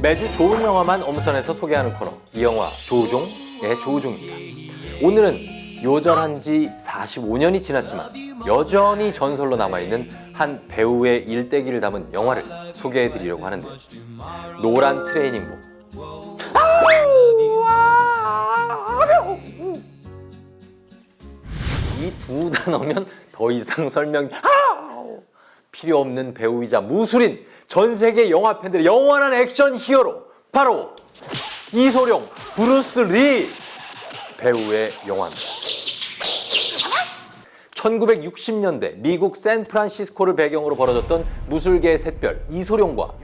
매주 좋은 영화만 엄선해서 소개하는 코너 이 영화 조종의 조종입니다. 오늘은 요절한 지 45년이 지났지만 여전히 전설로 남아있는 한 배우의 일대기를 담은 영화를 소개해드리려고 하는데 노란 트레이닝복 이 두 단어면 더 이상 설명 아우! 필요 없는 배우이자 무술인 전 세계 영화 팬들의 영원한 액션 히어로 바로 이소룡 브루스 리 배우의 영화입니다. 1960년대 미국 샌프란시스코를 배경으로 벌어졌던 무술계의 샛별 이소룡과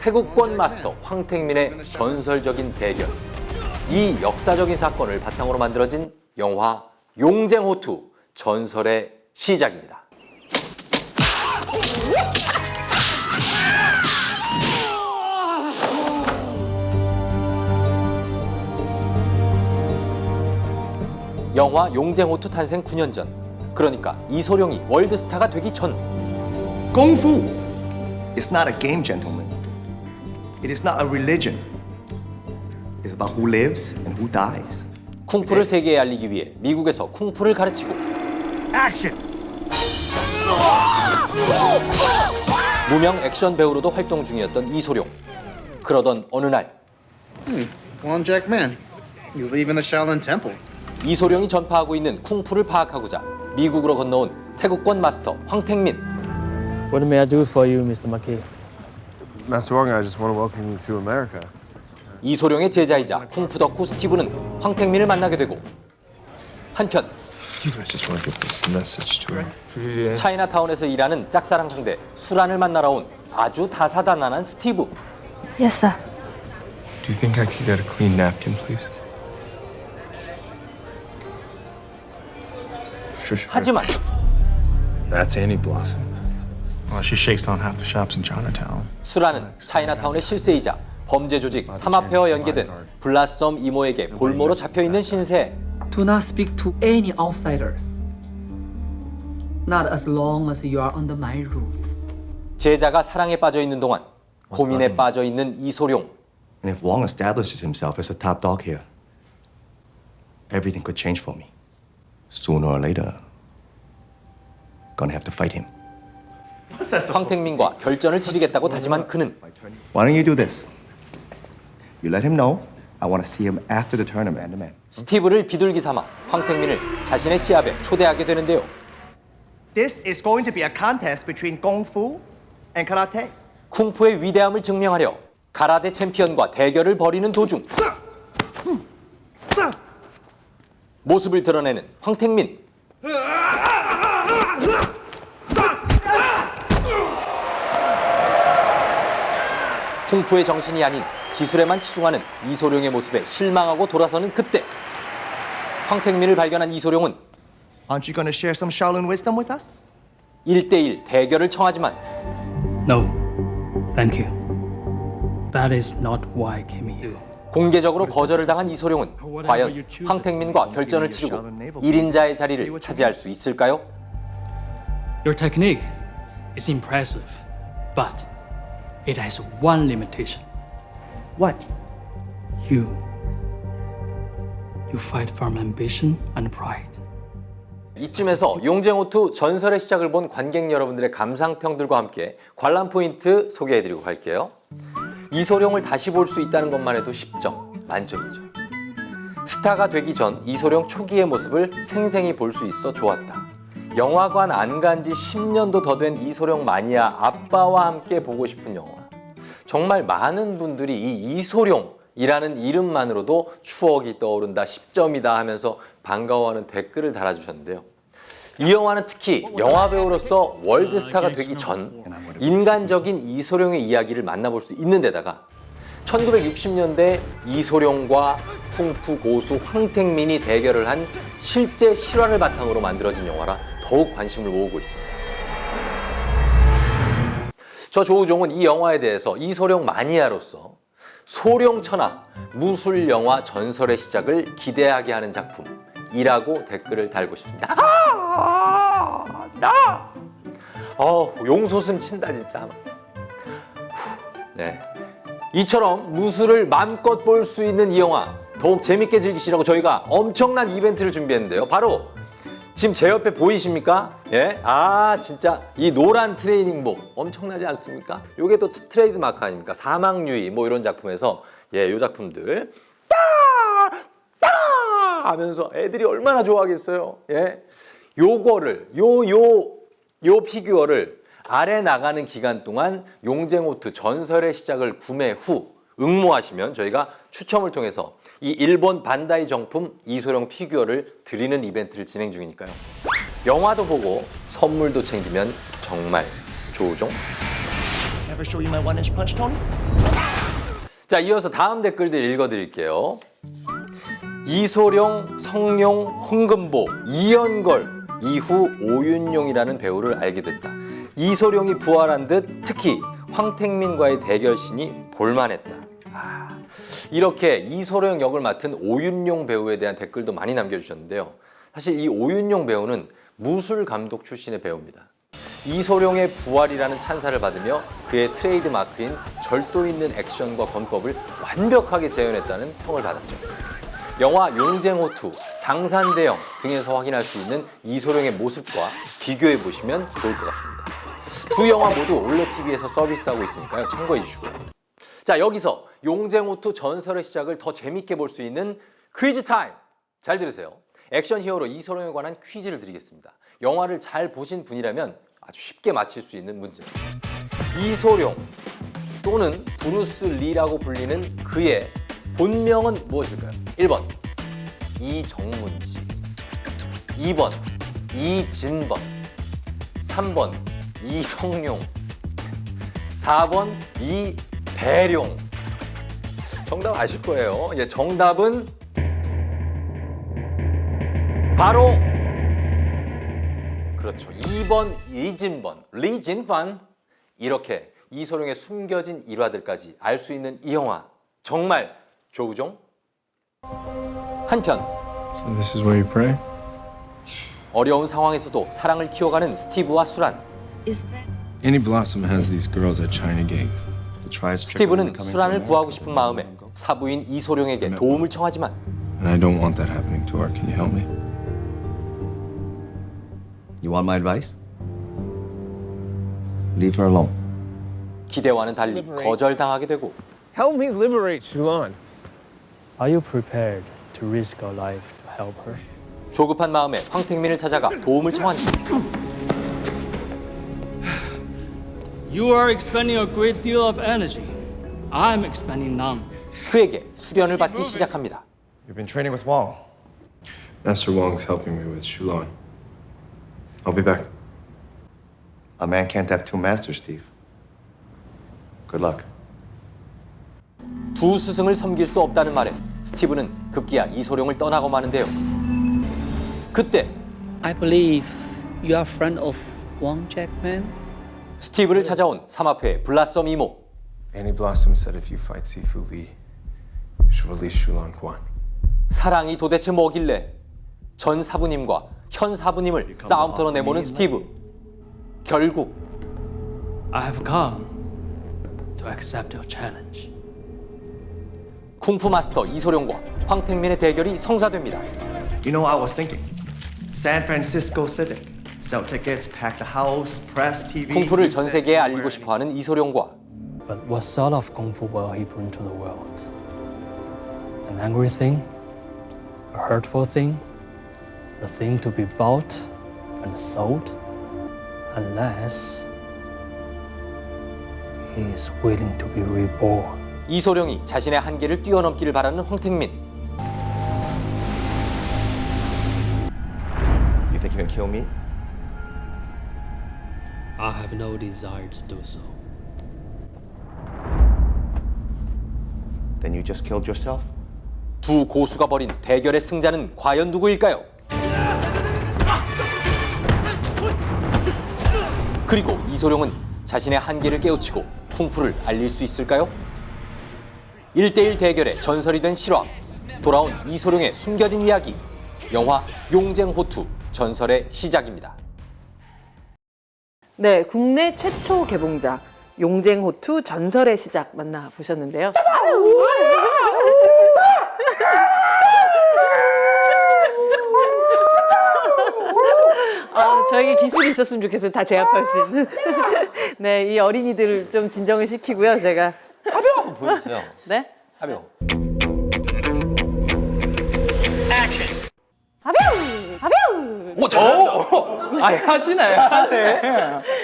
태국권 마스터 황택민의 전설적인 대결. 이 역사적인 사건을 바탕으로 만들어진 영화 용쟁호투 전설의 시작입니다. 영화 용쟁호투 탄생 9년 전. 그러니까 이소룡이 월드스타가 되기 전 Fu is not a game, gentlemen. It is not a religion. It's about who lives and who dies. 쿵푸를 세계에 알리기 위해 미국에서 쿵푸를 가르치고 Action! 무명 액션 배우로도 활동 중이었던 이소룡. 그러던 어느 날 One Jack Man. He's leaving the Shaolin Temple. 이소룡이 전파하고 있는 쿵푸를 파악하고자 미국으로 건너온 태국권 마스터 황택민. What may I do for you, Mr. McKay? Master Wong, I just want to welcome you to America. 이소룡의 제자이자 쿵푸 덕후 스티브는 황택민을 만나게 되고 한편 Excuse me, I just want to get this message to her. 차이나타운에서 일하는 짝사랑 상대 수란을 만나러 온 아주 다사다난한 스티브. Yes, sir. Do you think I could get a clean napkin, please? 하지만 That's Annie Blossom. Well, she shakes down half the shops in Chinatown. 수란은 차이나타운의 실세이자 범죄 조직 사마페와 연계된 블라썸 이모에게 볼모로 잡혀 있는 신세. Do not speak to any outsiders. Not as long as you are under my roof. 제자가 사랑에 빠져 있는 동안 고민에 빠져 있는 이소룡. And if Wong establishes himself as a top dog here, everything could change for me. Sooner or later, gonna have to fight him. 황택민과 결전을 치르겠다고 다짐한 그는 Why don't you do this? You let him know I want to see him after the tournament. 스티브를 비둘기 삼아 황택민을 자신의 시합에 초대하게 되는데요. This is going to be a contest between Kung Fu and Karate. 쿵푸의 위대함을 증명하려 가라데 챔피언과 대결을 벌이는 도중 모습을 드러내는 황택민. 쿵푸의 정신이 아닌 기술에만 치중하는 이소룡의 모습에 실망하고 돌아서는 그때 황택민을 발견한 이소룡은 Aren't you gonna share some Shaolin wisdom with us? 1대1 대결을 청하지만 No. Thank you. That is not why I came here. 공개적으로 거절을 당한 이소룡은 과연 황택민과 결전을 치르고 1인자의 자리를 차지할 수 있을까요? Your technique is impressive, but it has one limitation. What? You. You fight from ambition and pride. 이쯤에서 용쟁호투 전설의 시작을 본 관객 여러분들의 감상평들과 함께 관람 포인트 소개해드리고 갈게요. 이소룡을 다시 볼 수 있다는 것만 해도 10점 만점이죠. 스타가 되기 전 이소룡 초기의 모습을 생생히 볼 수 있어 좋았다. 영화관 안 간 지 10년도 더 된 이소룡 마니아 아빠와 함께 보고 싶은 영화. 정말 많은 분들이 이 이소룡 이라는 이름만으로도 추억이 떠오른다, 10점이다 하면서 반가워하는 댓글을 달아주셨는데요. 이 영화는 특히 영화 배우로서 월드스타가 되기 전 인간적인 이소룡의 이야기를 만나볼 수 있는 데다가 1960년대 이소룡과 쿵푸 고수 황택민이 대결을 한 실제 실화를 바탕으로 만들어진 영화라 더욱 관심을 모으고 있습니다. 저 조우종은 이 영화에 대해서 이소룡 마니아로서 소룡천하 무술 영화 전설의 시작을 기대하게 하는 작품이라고 댓글을 달고 싶습니다. 어, 용솟음 친다 진짜. 네. 이처럼 무술을 마음껏 볼 수 있는 이 영화 더욱 재밌게 즐기시라고 저희가 엄청난 이벤트를 준비했는데요. 바로 지금 제 옆에 보이십니까? 예? 아, 진짜 이 노란 트레이닝복 엄청나지 않습니까? 요게 또 트레이드 마크 아닙니까? 사막유의 뭐 이런 작품에서 예, 요 작품들 따! 따! 하면서 애들이 얼마나 좋아하겠어요. 예? 요거를 요 요 요 피규어를 아래 나가는 기간 동안 용쟁호트 전설의 시작을 구매 후 응모하시면 저희가 추첨을 통해서 이 일본 반다이 정품 이소룡 피규어를 드리는 이벤트를 진행 중이니까요. 영화도 보고 선물도 챙기면 정말 Tony? 자, 이어서 다음 댓글들 읽어드릴게요. 이소룡, 성룡, 홍금보, 이연걸, 이후 오윤용이라는 배우를 알게 됐다. 이소룡이 부활한 듯 특히 황택민과의 대결신이 볼만했다. 아, 이렇게 이소룡 역을 맡은 오윤용 배우에 대한 댓글도 많이 남겨주셨는데요. 사실 이 오윤용 배우는 무술 감독 출신의 배우입니다. 이소룡의 부활이라는 찬사를 받으며 그의 트레이드 마크인 절도 있는 액션과 권법을 완벽하게 재현했다는 평을 받았죠. 영화 용쟁호투, 당산대영 등에서 확인할 수 있는 이소룡의 모습과 비교해 보시면 좋을 것 같습니다. 두 영화 모두 올레 TV에서 서비스하고 있으니까요. 참고해 주시고요. 자 여기서 용쟁호투 전설의 시작을 더 재밌게 볼 수 있는 퀴즈 타임. 잘 들으세요. 액션 히어로 이소룡에 관한 퀴즈를 드리겠습니다. 영화를 잘 보신 분이라면 아주 쉽게 맞힐 수 있는 문제. 이소룡 또는 브루스 리라고 불리는 그의 본명은 무엇일까요? 1번 이정문 씨 2번 이진번 3번 이성룡 4번 이대룡 정답 아실 거예요. 예, 정답은 바로 그렇죠. 2번 이진번, 리진판 이렇게 이소룡의 숨겨진 일화들까지 알 수 있는 이 영화 정말 조우종 한편 So this is where you pray? 어려운 상황에서도 사랑을 키워가는 스티브와 수란 Is that Annie Blossom has these girls at China Gate. The trials trickle 스티브는 수란을 구하고. 싶은 마음에 사부인 이소룡에게 도움을 청하지만 And I don't want that happening to her. Can you help me? You want my advice? Leave her alone. 기대와는 달리 거절당하게 되고 Help me liberate Shulan. Are you prepared to risk your life to help her? 조급한 마음에 황택민을 찾아가 도움을 청한다. You are expending a great deal of energy. I'm expending none. 그에게 수련을 받기 시작합니다. You've been training with Wong. Master Wong's helping me with Shulan. I'll be back. A man can't have two masters, Steve. Good luck. 두 스승을 섬길 수 없다는 말에 스티브는 급기야 이소룡을 떠나고 마는데요. 그때 I believe you are friend of Wang Jackman. 스티브를 찾아온 삼합회 블라썸 이모. Annie Blossom said if you fight Sifu Lee, 사랑이 도대체 뭐길래 전 사부님과 현 사부님을 싸움터로 내모는 스티브. 결국 I have come to accept your challenge. 쿵푸 마스터 이소룡과 황택민의 대결이 성사됩니다. You know, I was thinking. San Francisco Civic. Sell tickets, pack the house, press, TV. 쿵푸를 전 세계에 알리고 싶어하는 이소룡과 But what sort of kung fu will he bring to the world? An angry thing? A hurtful thing? A thing to be bought and sold? Unless he is willing to be reborn. 이소룡이 자신의 한계를 뛰어넘기를 바라는 황택민. You think you can kill me? I have no desire to do so. Then you just killed yourself? 두 고수가 벌인 대결의 승자는 과연 누구일까요? 그리고 이소룡은 자신의 한계를 깨우치고 쿵푸를 알릴 수 있을까요? 1대1 대결의 전설이 된 실화 돌아온 이소룡의 숨겨진 이야기 영화 용쟁호투 전설의 시작입니다. 네, 국내 최초 개봉작 용쟁호투 전설의 시작 만나 보셨는데요. 아, 저에게 기술이 있었으면 좋겠어요. 다 제압할 수 있는. 네, 이 어린이들을 좀 진정을 시키고요. 제가 한번 보여주세요. 네. 하병. 하뷰! 하뷰! 오 잘한다. 아 하시네. 하네.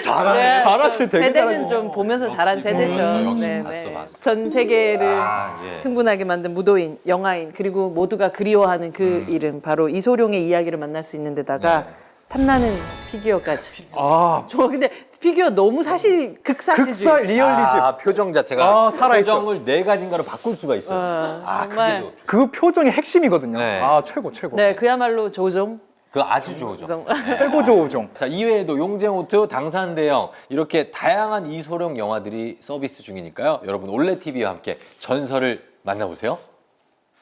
잘하네. 잘하시네. 되게 세대는 좀 보면서 자란 세대죠. 보면서 역시 네, 봤어, 네. 봤어. 전 세계를 아, 예. 흥분하게 만든 무도인, 영화인, 그리고 모두가 그리워하는 그 이름, 바로 이소룡의 이야기를 만날 수 있는 데다가 네. 탐나는 피규어까지. 아, 저 근데 피규어 너무 사실 극사실주의. 극사 리얼리즘. 아, 표정 자체가 아, 살아있어. 표정을 네 가지인가로 바꿀 수가 있어요. 어, 아, 정말. 그게 좋죠. 그 표정이 핵심이거든요. 네. 아, 최고, 최고. 네, 그야말로 조종. 그 아주 좋죠. 조종. 최고 조우종. 자 이외에도 용쟁호투, 당산대영 이렇게 다양한 이소룡 영화들이 서비스 중이니까요. 여러분 올레 TV와 함께 전설을 만나보세요.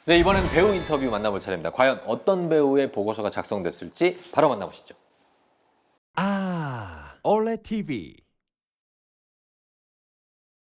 네 이번엔 배우 인터뷰 만나볼 차례입니다. 과연 어떤 배우의 보고서가 작성됐을지 바로 만나보시죠. 아, 올레 TV.